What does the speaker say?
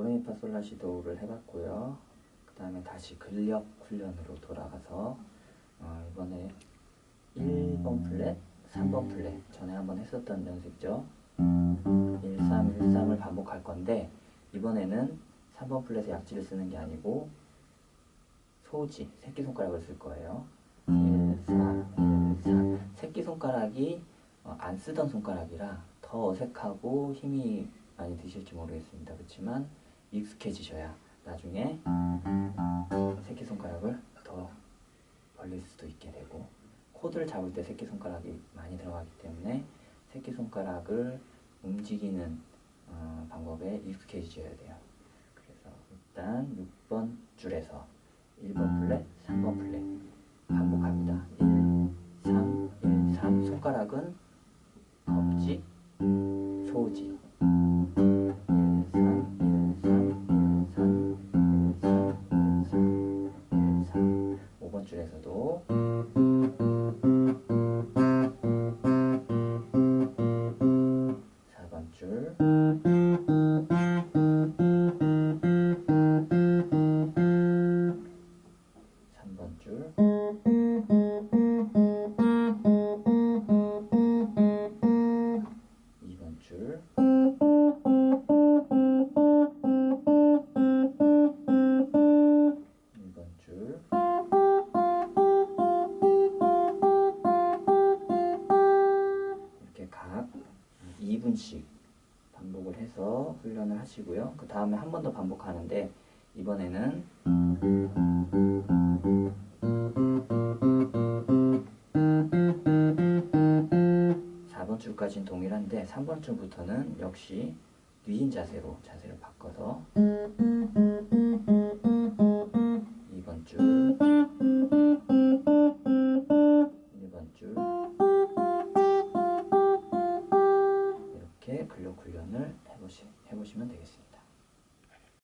도레미파 솔라시도를 해봤고요. 그 다음에 다시 근력 훈련으로 돌아가서 어, 이번에 1번 플랫, 3번 플랫 전에 한번 했었던 연습죠. 1, 3, 1, 3을 반복할 건데 이번에는 3번 플랫에 약지를 쓰는 게 아니고 소지, 새끼손가락을 쓸 거예요. 1, 4, 1, 4 새끼손가락이 어, 안 쓰던 손가락이라 더 어색하고 힘이 많이 드실지 모르겠습니다. 그렇지만 익숙해지셔야 나중에 새끼손가락을 더 벌릴 수도 있게 되고 코드를 잡을 때 새끼손가락이 많이 들어가기 때문에 새끼손가락을 움직이는 어, 방법에 익숙해지셔야 돼요. 그래서 일단 6번 줄에서 1번 플랫, 3번 플랫 반복합니다. 1, 3, 1, 3 손가락은 검지, 소지 4번 줄. 삼번 줄, 2분씩 반복을 해서 훈련을 하시고요. 그 다음에 한 번 더 반복하는데 이번에는 사번 줄까지는 동일한데 3번 줄부터는 역시 뉘인 자세로 자세를 바꿔서 이렇게 근력 훈련을 해보시, 해보시면 되겠습니다.